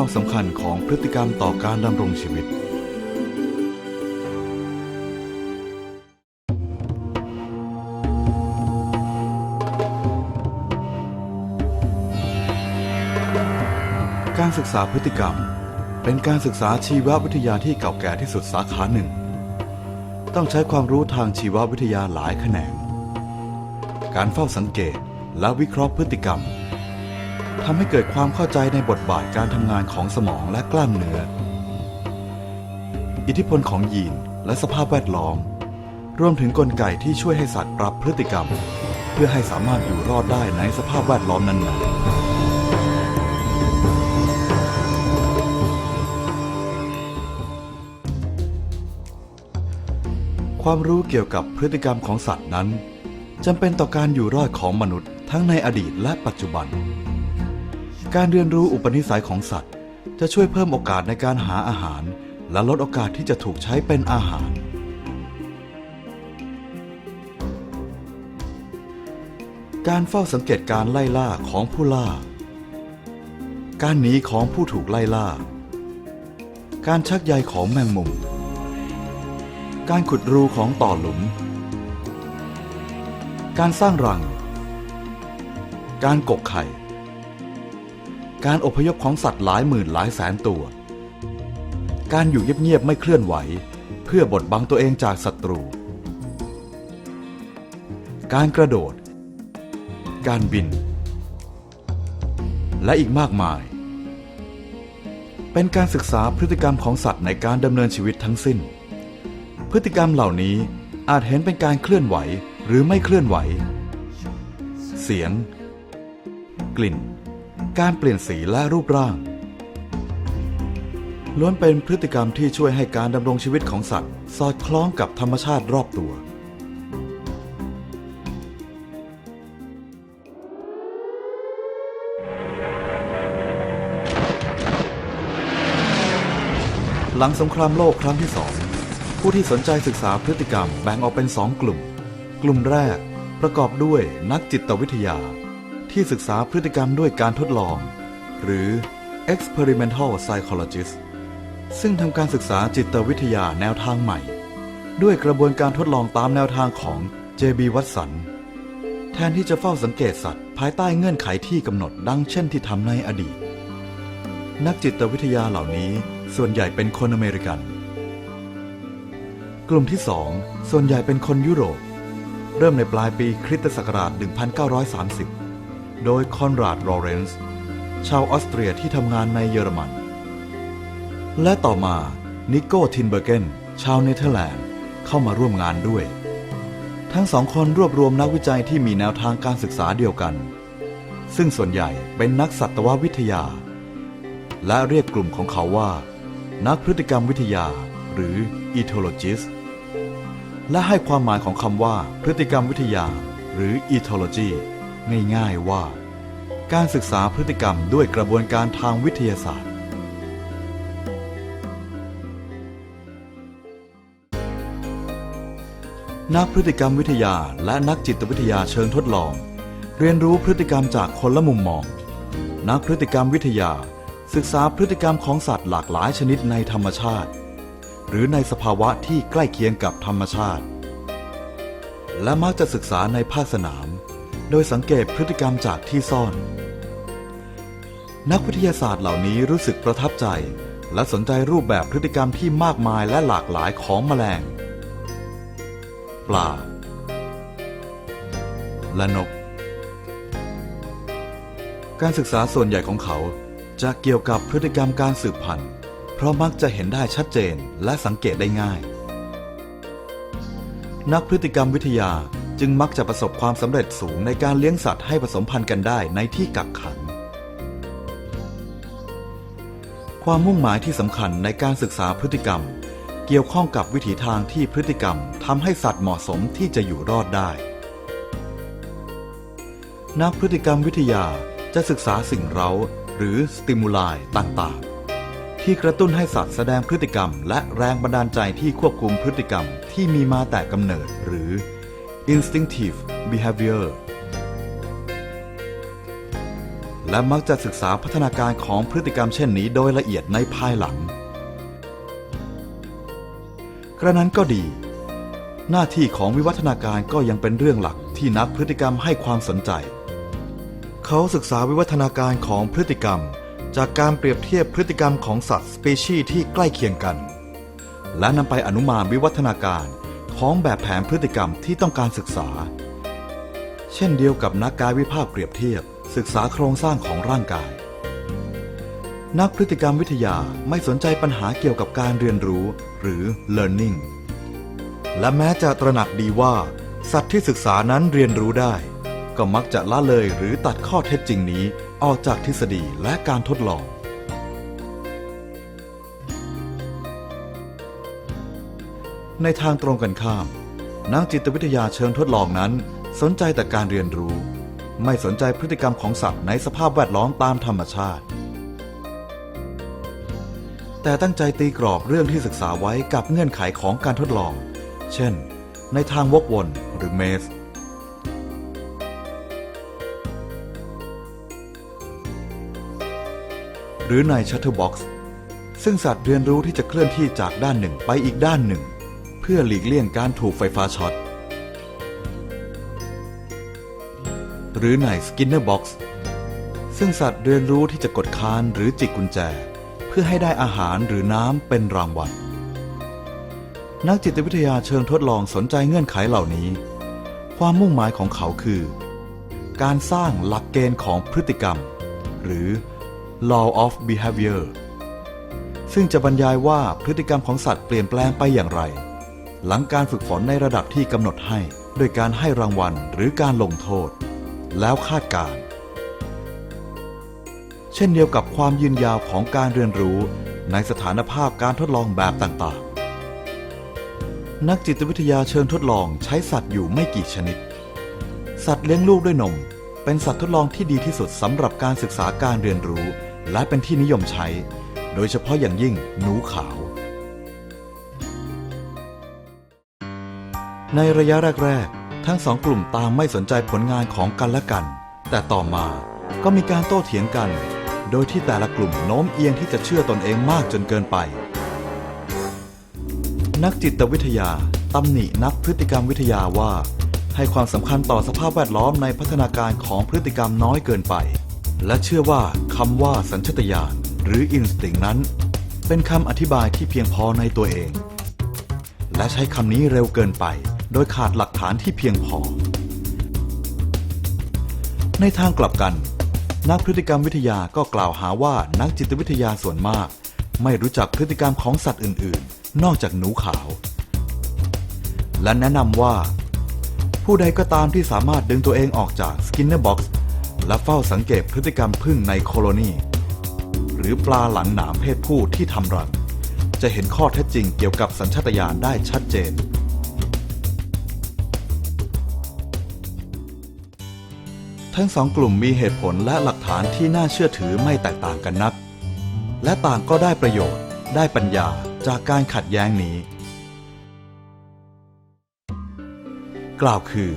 ความสำคัญของพฤติกรรมต่อการดำรงชีวิต การศึกษาพฤติกรรม เป็นการศึกษาชีววิทยาที่เก่าแก่ที่สุดสาขาหนึ่ง ต้องใช้ความรู้ทางชีววิทยาหลายแขนง การเฝ้าสังเกตและวิเคราะห์พฤติกรรม ทำให้เกิดความเข้าใจในบทบาทการทำงานของสมองและกล้ามเนื้อ อิทธิพลของยีนและสภาพแวดล้อม รวมถึงกลไกที่ช่วยให้สัตว์ปรับพฤติกรรม เพื่อให้สามารถอยู่รอดได้ในสภาพแวดล้อมนั้นๆความรู้เกี่ยวกับพฤติกรรมของสัตว์นั้นจำเป็นต่อการอยู่รอดของมนุษย์ทั้งในอดีตและปัจจุบัน การเรียนรู้อุปนิสัยของสัตว์ จะช่วยเพิ่มโอกาสในการหาอาหาร และลดโอกาสที่จะถูกใช้เป็นอาหาร การเฝ้าสังเกตการไล่ล่าของผู้ล่า การหนีของผู้ถูกไล่ล่า การชักใยของแมงมุม การขุดรูของต่อหลุม การสร้างรัง การกกไข่ การอพยพของสัตว์หลายหมื่นหลายแสนตัว การอยู่เงียบๆไม่เคลื่อนไหว เพื่อบดบังตัวเองจากศัตรู การกระโดด การบิน และอีกมากมาย เป็นการศึกษาพฤติกรรมของสัตว์ในการดำเนินชีวิตทั้งสิ้น พฤติกรรมเหล่านี้อาจเห็นเป็นการเคลื่อนไหวหรือไม่เคลื่อนไหว เสียง กลิ่น การเปลี่ยนสีและรูปร่าง ล้วนเป็นพฤติกรรมที่ช่วยให้การดำรงชีวิตของสัตว์ สอดคล้องกับธรรมชาติรอบตัว หลังสงครามโลกครั้งที่สองผู้ที่สนใจศึกษาพฤติกรรมแบ่งออกเป็นสองกลุ่ม กลุ่มแรกประกอบด้วยนักจิตวิทยา ที่ศึกษาพฤติกรรมด้วยการทดลอง หรือ experimental psychologist ซึ่งทำการศึกษาจิตวิทยาแนวทางใหม่ ด้วยกระบวนการทดลองตามแนวทางของ J.B. วัตสัน แทนที่จะเฝ้าสังเกตสัตว์ ภายใต้เงื่อนไขที่กำหนดดังเช่นที่ทำในอดีต นักจิตวิทยาเหล่านี้ส่วนใหญ่เป็นคนอเมริกัน กลุ่มที่สองส่วนใหญ่เป็นคนยุโรป เริ่มในปลายปีคริสตศักราช 1930 โดยคอนราด ลอเรนซ์ ชาวออสเตรียที่ทำงานในเยอรมัน และต่อมานิโก้ทินเบอร์เกนชาวเนเธอร์แลนด์เข้ามาร่วมงานด้วย ทั้งสองคนรวบรวมนักวิจัยที่มีแนวทางการศึกษาเดียวกัน ซึ่งส่วนใหญ่เป็นนักสัตววิทยา และเรียกกลุ่มของเขาว่า นักพฤติกรรมวิทยา หรือ ethologist และให้ความหมายของคำว่าพฤติกรรมวิทยา หรือ ethology ง่ายๆว่า การศึกษาพฤติกรรมด้วยกระบวนการทางวิทยาศาสตร์ นักพฤติกรรมวิทยาและนักจิตวิทยาเชิงทดลอง เรียนรู้พฤติกรรมจากคนละมุมมอง นักพฤติกรรมวิทยาศึกษาพฤติกรรมของสัตว์หลากหลายชนิดในธรรมชาติ หรือในสภาวะที่ใกล้เคียงกับธรรมชาติ และมักจะศึกษาในภาคสนาม โดยสังเกตพฤติกรรมจากที่ซ่อน นักวิทยาศาสตร์เหล่านี้รู้สึกประทับใจ และสนใจรูปแบบพฤติกรรมที่มากมายและหลากหลายของแมลง ปลา และนก การศึกษาส่วนใหญ่ของเขาจะเกี่ยวกับพฤติกรรมการสืบพันธุ์ เพราะมักจะเห็นได้ชัดเจนและสังเกตได้ง่าย นักพฤติกรรมวิทยา จึงมักจะประสบความสำเร็จสูงในการเลี้ยงสัตว์ให้ผสมพันธุ์กันได้ในที่กักขัง ความมุ่งหมายที่สำคัญในการศึกษาพฤติกรรม เกี่ยวข้องกับวิถีทางที่พฤติกรรมทำให้สัตว์เหมาะสมที่จะอยู่รอดได้ นักพฤติกรรมวิทยาจะศึกษาสิ่งเร้า หรือสติมูลายต่างๆ ที่กระตุ้นให้สัตว์แสดงพฤติกรรม และแรงบันดาลใจที่ควบคุมพฤติกรรมที่มีมาแต่กำเนิดหรือ instinctive behavior และมักจะศึกษาพัฒนาการของพฤติกรรมเช่นนี้โดยละเอียดในภายหลัง กระนั้นก็ดี หน้าที่ของวิวัฒนาการก็ยังเป็นเรื่องหลักที่นักพฤติกรรมให้ความสนใจ เขาศึกษาวิวัฒนาการของพฤติกรรม จากการเปรียบเทียบพฤติกรรมของสัตว์สเปชีส์ที่ใกล้เคียงกัน และนำไปอนุมานวิวัฒนาการ ของแบบแผนพฤติกรรมที่ต้องการศึกษา เช่นเดียวกับนักกายวิภาคเปรียบเทียบ ศึกษาโครงสร้างของร่างกาย นักพฤติกรรมวิทยาไม่สนใจปัญหาเกี่ยวกับการเรียนรู้ หรือ learning และแม้จะตระหนักดีว่า สัตว์ที่ศึกษานั้นเรียนรู้ได้ ก็มักจะละเลยหรือตัดข้อเท็จจริงนี้ออกจากทฤษฎีและการทดลอง ในทางตรงกันข้าม นักจิตวิทยาเชิงทดลองนั้น สนใจแต่การเรียนรู้ ไม่สนใจพฤติกรรมของสัตว์ในสภาพแวดล้อมตามธรรมชาติ แต่ตั้งใจตีกรอบเรื่องที่ศึกษาไว้กับเงื่อนไขของการทดลอง เช่น ในทางวกวนหรือเมสหรือในชัตเตอร์บ็อกซ์ซึ่งสัตว์เรียนรู้ที่จะเคลื่อนที่จากด้านหนึ่งไปอีกด้านหนึ่ง พื่อหลีกเลี่ยงการถูกไฟฟ้าช็อต หรือในสกินเนอร์บ็อกซ์ซึ่งสัตว์เรียนรู้ที่จะกดคานหรือจิกกุญแจ เพื่อให้ได้อาหารหรือน้ำเป็นรางวัลนักจิตวิทยาเชิงทดลองสนใจเงื่อนไขเหล่านี้ ความมุ่งหมายของเขาคือ การสร้างหลักเกณฑ์ของพฤติกรรม หรือ law of behavior ซึ่งจะบรรยายว่าพฤติกรรมของสัตว์เปลี่ยนแปลงไปอย่างไร หลังการฝึกฝนในระดับที่กำหนดให้ด้วยการให้รางวัลหรือการลงโทษ แล้วคาดการ เช่นเดียวกับความยืนยาวของการเรียนรู้ในสถานภาพการทดลองแบบต่างๆ นักจิตวิทยาเชิงทดลองใช้สัตว์อยู่ไม่กี่ชนิด สัตว์เลี้ยงลูกด้วยนม เป็นสัตว์ทดลองที่ดีที่สุดสำหรับการศึกษาการเรียนรู้ และเป็นที่นิยมใช้ โดยเฉพาะอย่างยิ่งหนูขาว ในระยะแรก ๆ ทั้งสองกลุ่มต่างไม่สนใจผลงานของกันและกัน แต่ต่อมาก็มีการโต้เถียงกัน โดยที่แต่ละกลุ่มโน้มเอียงที่จะเชื่อตนเองมากจนเกินไป นักจิตวิทยาตำหนินักพฤติกรรมวิทยาว่า ให้ความสำคัญต่อสภาพแวดล้อมในพัฒนาการของพฤติกรรมน้อยเกินไป และเชื่อว่าคำว่าสัญชตาตญาณหรือ instinct นั้น เป็นคำอธิบายที่เพียงพอในตัวเอง และใช้คำนี้เร็วเกินไป โดยขาดหลักฐานที่เพียงพอ ในทางกลับกัน นักพฤติกรรมวิทยาก็กล่าวหาว่านักจิตวิทยาส่วนมาก ไม่รู้จักพฤติกรรมของสัตว์อื่น ๆ นอกจากหนูขาว และแนะนำว่า ผู้ใดก็ตามที่สามารถดึงตัวเองออกจากสกินเนอร์บ็อกซ์และเฝ้าสังเกตพฤติกรรมพึ่งในโคโลนีหรือปลาหลังหนามเพศผู้ที่ทำรัง จะเห็นข้อเท็จจริงเกี่ยวกับสัญชาตญาณได้ชัดเจน ทั้งสองกลุ่มมีเหตุผลและหลักฐานที่น่าเชื่อถือไม่แตกต่างกันนัก และต่างก็ได้ประโยชน์ ได้ปัญญาจากการขัดแย้งนี้ กล่าวคือ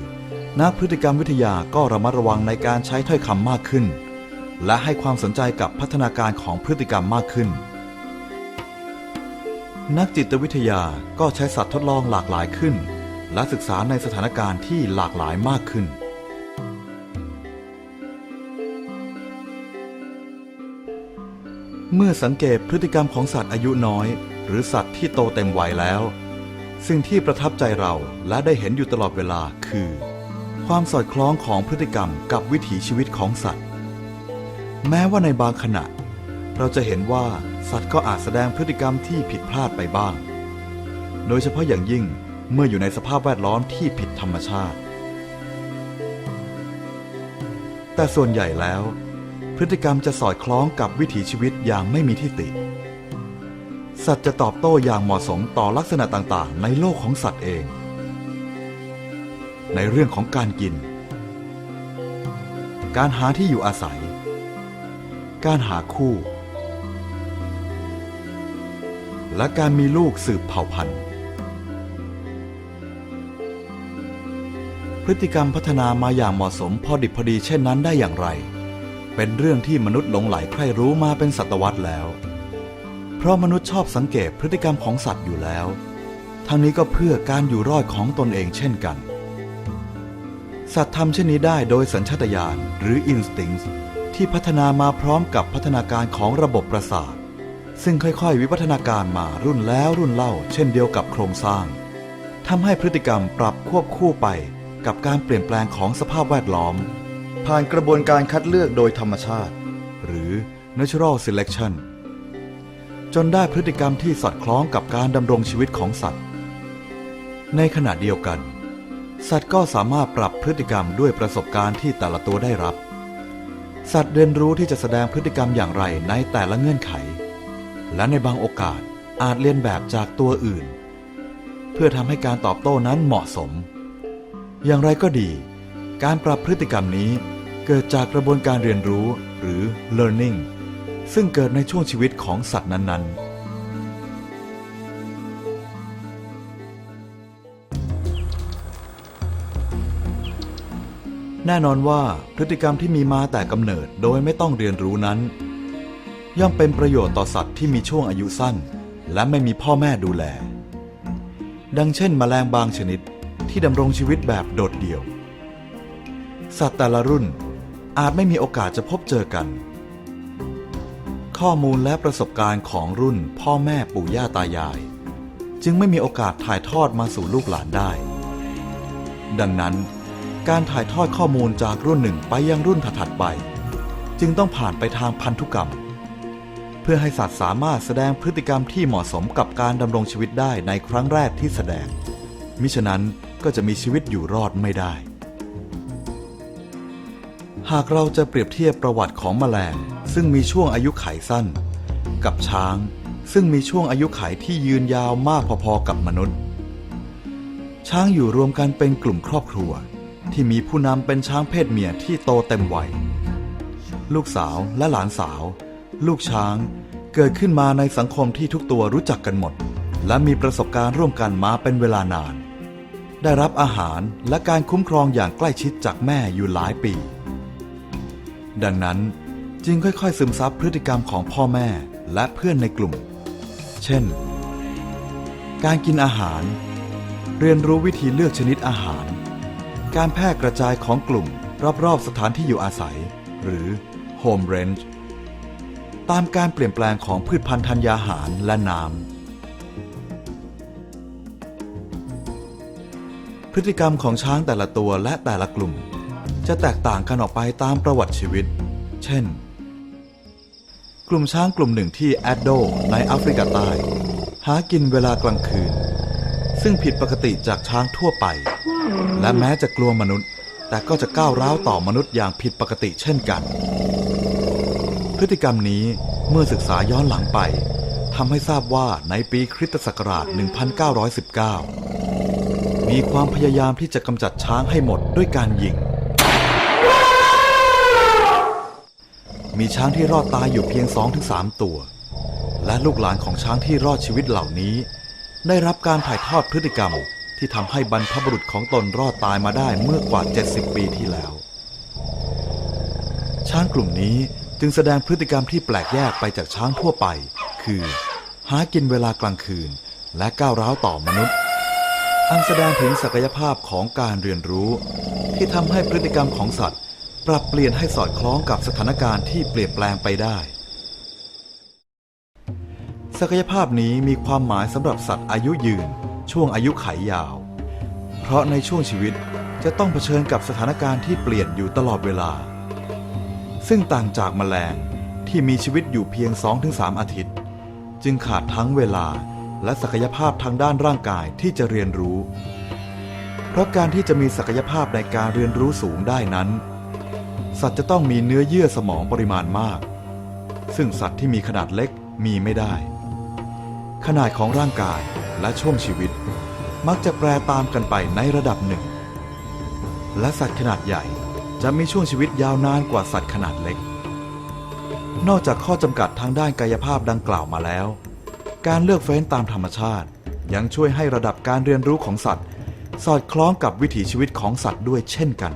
นักพฤติกรรมวิทยาก็ระมัดระวังในการใช้ถ้อยคำมากขึ้น และให้ความสนใจกับพัฒนาการของพฤติกรรมมากขึ้น นักจิตวิทยาก็ใช้สัตว์ทดลองหลากหลายขึ้น และศึกษาในสถานการณ์ที่หลากหลายมากขึ้น เมื่อสังเกตพฤติกรรมของสัตว์อายุน้อย หรือสัตว์ที่โตเต็มวัยแล้ว สิ่งที่ประทับใจเราและได้เห็นอยู่ตลอดเวลาคือ ความสอดคล้องของพฤติกรรมกับวิถีชีวิตของสัตว์ แม้ว่าในบางขณะ เราจะเห็นว่าสัตว์ก็อาจแสดงพฤติกรรมที่ผิดพลาดไปบ้าง โดยเฉพาะอย่างยิ่งเมื่ออยู่ในสภาพแวดล้อมที่ผิดธรรมชาติ แต่ส่วนใหญ่แล้ว พฤติกรรมจะสอดคล้องกับวิถีชีวิตอย่างไม่มีที่ติ สัตว์จะตอบโต้อย่างเหมาะสมต่อลักษณะต่างๆ ในโลกของสัตว์เอง ในเรื่องของการกิน การหาที่อยู่อาศัย การหาคู่ และการมีลูกสืบเผ่าพันธุ์ พฤติกรรมพัฒนามาอย่างเหมาะสมพอดิบพอดีเช่นนั้นได้อย่างไร เป็นเรื่องที่มนุษย์หลงไหลใคร่รู้มาเป็นศตวรรษแล้ว เพราะมนุษย์ชอบสังเกตพฤติกรรมของสัตว์อยู่แล้ว ทั้งนี้ก็เพื่อการอยู่รอดของตนเองเช่นกัน สัตว์ทำเช่นนี้ได้โดยสัญชาตญาณหรือ instincts ที่พัฒนามาพร้อมกับพัฒนาการของระบบประสาท ซึ่งค่อยๆ วิวัฒนาการมารุ่นแล้วรุ่นเล่า เช่นเดียวกับโครงสร้างทำให้พฤติกรรมปรับควบคู่ไปกับการเปลี่ยนแปลงของสภาพแวดล้อม ผ่านกระบวนการคัดเลือกโดยธรรมชาติ หรือ natural selection จนได้พฤติกรรมที่สอดคล้องกับการดำรงชีวิตของสัตว์ ในขณะเดียวกัน สัตว์ก็สามารถปรับพฤติกรรมด้วยประสบการณ์ที่แต่ละตัวได้รับ สัตว์เรียนรู้ที่จะแสดงพฤติกรรมอย่างไรในแต่ละเงื่อนไข และในบางโอกาสอาจเรียนแบบจากตัวอื่น เพื่อทำให้การตอบโต้นั้นเหมาะสม อย่างไรก็ดี การปรับพฤติกรรมนี้เกิดจากกระบวนการเรียนรู้หรือ learning ซึ่งเกิดในช่วงชีวิตของสัตว์นั้นๆแน่นอนว่าพฤติกรรมที่มีมาแต่กำเนิดโดยไม่ต้องเรียนรู้นั้น ย่อมเป็นประโยชน์ต่อสัตว์ที่มีช่วงอายุสั้น และไม่มีพ่อแม่ดูแล ดังเช่นแมลงบางชนิดที่ดำรงชีวิตแบบโดดเดี่ยว สัตว์แต่ละรุ่นอาจไม่มีโอกาสจะพบเจอกัน ข้อมูลและประสบการณ์ของรุ่นพ่อแม่ปู่ย่าตายาย จึงไม่มีโอกาสถ่ายทอดมาสู่ลูกหลานได้ ดังนั้น การถ่ายทอดข้อมูลจากรุ่นหนึ่งไปยังรุ่นถัดๆไป จึงต้องผ่านไปทางพันธุกรรม เพื่อให้สัตว์สามารถแสดงพฤติกรรมที่เหมาะสมกับการดำรงชีวิตได้ในครั้งแรกที่แสดง มิฉะนั้นก็จะมีชีวิตอยู่รอดไม่ได้ หากเราจะเปรียบเทียบประวัติของแมลง ซึ่งมีช่วงอายุไขสั้น กับช้าง ซึ่งมีช่วงอายุไขที่ยืนยาวมากพอๆกับมนุษย์ ช้างอยู่รวมกันเป็นกลุ่มครอบครัว ที่มีผู้นำเป็นช้างเพศเมียที่โตเต็มวัย ลูกสาวและหลานสาว ลูกช้างเกิดขึ้นมาในสังคมที่ทุกตัวรู้จักกันหมด และมีประสบการณ์ร่วมกันมาเป็นเวลานาน ได้รับอาหารและการคุ้มครองอย่างใกล้ชิดจากแม่อยู่หลายปี ดังนั้นจึงค่อยๆ ซึมซับพฤติกรรมของพ่อแม่และเพื่อนในกลุ่ม เช่น การกินอาหาร เรียนรู้วิธีเลือกชนิดอาหาร การแพร่กระจายของกลุ่มรอบๆสถานที่อยู่อาศัย หรือ Home Range ตามการเปลี่ยนแปลงของพืชพันธุ์ธัญญาหารและน้ำพฤติกรรมของช้างแต่ละตัวและแต่ละกลุ่ม จะแตกต่างกันออกไปตามประวัติชีวิต เช่น กลุ่มช้างกลุ่มหนึ่งที่แอดโดในแอฟริกาใต้ หากินเวลากลางคืน ซึ่งผิดปกติจากช้างทั่วไป และแม้จะกลัวมนุษย์ แต่ก็จะก้าวร้าวต่อมนุษย์อย่างผิดปกติเช่นกัน พฤติกรรมนี้เมื่อศึกษาย้อนหลังไปทำให้ทราบว่าในปีคริสตศักราช 1919 มีความพยายามที่จะกำจัดช้างให้หมดด้วยการยิง มีช้างที่รอดตายอยู่เพียง2-3ตัว และลูกหลานของช้างที่รอดชีวิตเหล่านี้ ได้รับการถ่ายทอดพฤติกรรมที่ทำให้บรรพบุรุษของตนรอดตายมาได้เมื่อกว่า 70 ปีที่แล้ว ช้างกลุ่มนี้จึงแสดงพฤติกรรมที่แปลกแยกไปจากช้างทั่วไป คือ หากินเวลากลางคืน และก้าวร้าวต่อมนุษย์ อันแสดงถึงศักยภาพของการเรียนรู้ ที่ทำให้พฤติกรรมของสัตว์ ปรับเปลี่ยนให้สอดคล้องกับสถานการณ์ที่เปลี่ยนแปลงไปได้ ศักยภาพนี้มีความหมายสำหรับสัตว์อายุยืน ช่วงอายุไขยยาว เพราะในช่วงชีวิตจะต้องเผชิญกับสถานการณ์ที่เปลี่ยนอยู่ตลอดเวลา ซึ่งต่างจากแมลงที่มีชีวิตอยู่เพียง 2-3 อาทิตย์ จึงขาดทั้งเวลาและศักยภาพทางด้านร่างกายที่จะเรียนรู้ เพราะการที่จะมีศักยภาพในการเรียนรู้สูงได้นั้น สัตว์จะต้องมีเนื้อเยื่อสมองปริมาณมาก ซึ่งสัตว์ที่มีขนาดเล็กมีไม่ได้ ขนาดของร่างกายและช่วงชีวิต มักจะแปรตามกันไปในระดับหนึ่ง และสัตว์ขนาดใหญ่จะมีช่วงชีวิตยาวนานกว่าสัตว์ขนาดเล็ก นอกจากข้อจำกัดทางด้านกายภาพดังกล่าวมาแล้ว การเลือกเฟ้นตามธรรมชาติ ยังช่วยให้ระดับการเรียนรู้ของสัตว์ สอดคล้องกับวิถีชีวิตของสัตว์ด้วยเช่นกัน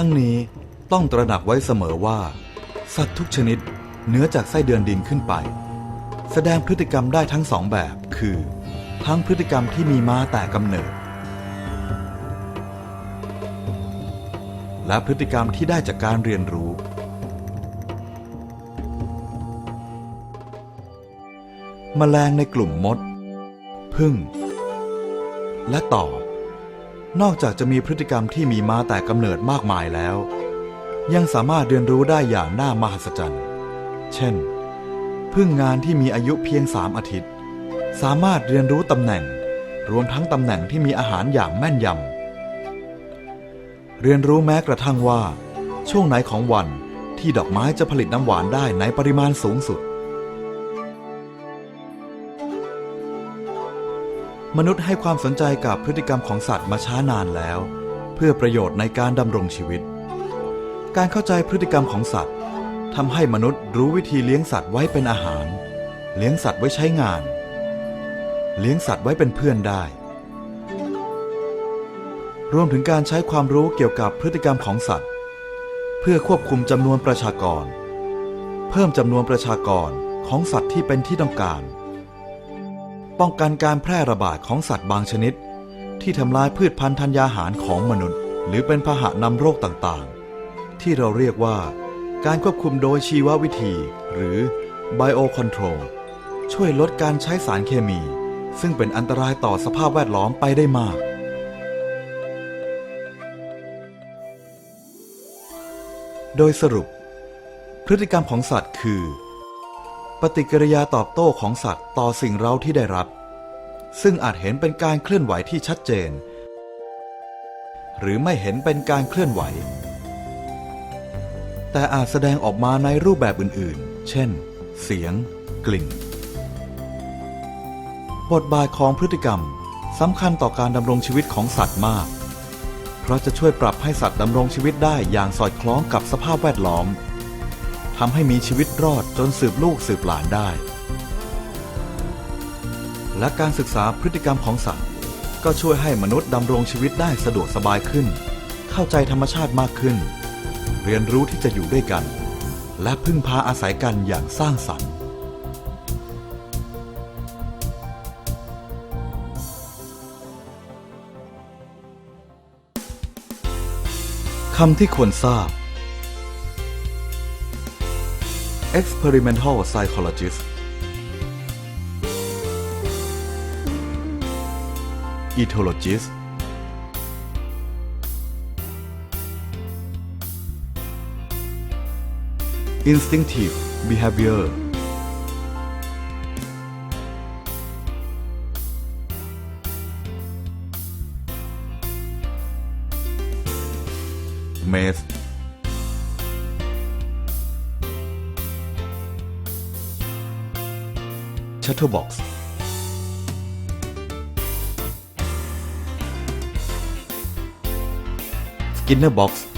ทั้งนี้ต้องตระหนักไว้เสมอว่า สัตว์ทุกชนิดเนื้อจากไส้เดือนดินขึ้นไป แสดงพฤติกรรมได้ทั้งสองแบบ คือ ทั้งพฤติกรรมที่มีมาแต่กำเนิด และพฤติกรรมที่ได้จากการเรียนรู้ แมลงในกลุ่มมด พึ่ง และต่อ นอกจากจะมีพฤติกรรมที่มีมาแต่กำเนิดมากมายแล้ว ยังสามารถเรียนรู้ได้อย่างน่ามหัศจรรย์ เช่น พึ่งงานที่มีอายุเพียงสามอาทิตย์ สามารถเรียนรู้ตำแหน่ง รวมทั้งตำแหน่งที่มีอาหารอย่างแม่นยำ เรียนรู้แม้กระทั่งว่า ช่วงไหนของวันที่ดอกไม้จะผลิตน้ำหวานได้ในปริมาณสูงสุด มนุษย์ให้ความสนใจกับพฤติกรรมของสัตว์มาช้านานแล้ว เพื่อประโยชน์ในการดำรงชีวิต การเข้าใจพฤติกรรมของสัตว์ทำให้มนุษย์รู้วิธีเลี้ยงสัตว์ไว้เป็นอาหาร เลี้ยงสัตว์ไว้ใช้งาน เลี้ยงสัตว์ไว้เป็นเพื่อนได้ รวมถึงการใช้ความรู้เกี่ยวกับพฤติกรรมของสัตว์ เพื่อควบคุมจำนวนประชากร เพิ่มจำนวนประชากรของสัตว์ที่เป็นที่ต้องการ ป้องกันการแพร่ระบาดของสัตว์บางชนิด ที่ทำลายพืชพันธุ์ธัญญาหารของมนุษย์ หรือเป็นพาหะนำโรคต่างๆ ที่เราเรียกว่า การควบคุมโดยชีววิธี หรือ biocontrol ช่วยลดการใช้สารเคมี ซึ่งเป็นอันตรายต่อสภาพแวดล้อมไปได้มาก โดยสรุป พฤติกรรมของสัตว์คือ ปฏิกิริยาตอบโต้ของสัตว์ต่อสิ่งเร้าที่ได้รับ ซึ่งอาจเห็นเป็นการเคลื่อนไหวที่ชัดเจน หรือไม่เห็นเป็นการเคลื่อนไหว แต่อาจแสดงออกมาในรูปแบบอื่นๆ เช่น เสียง กลิ่น บทบาทของพฤติกรรมสำคัญต่อการดำรงชีวิตของสัตว์มาก เพราะจะช่วยปรับให้สัตว์ดำรงชีวิตได้อย่างสอดคล้องกับสภาพแวดล้อมทำให้มีชีวิตรอดจนสืบลูกสืบหลานได้ และการศึกษาพฤติกรรมของสัตว์ ก็ช่วยให้มนุษย์ดำรงชีวิตได้สะดวกสบายขึ้น เข้าใจธรรมชาติมากขึ้น เรียนรู้ที่จะอยู่ด้วยกัน และพึ่งพาอาศัยกันอย่างสร้างสรรค์คำที่ควรทราบ experimental psychologist ethologist instinctive behavior maze Chatterbox Skinner Box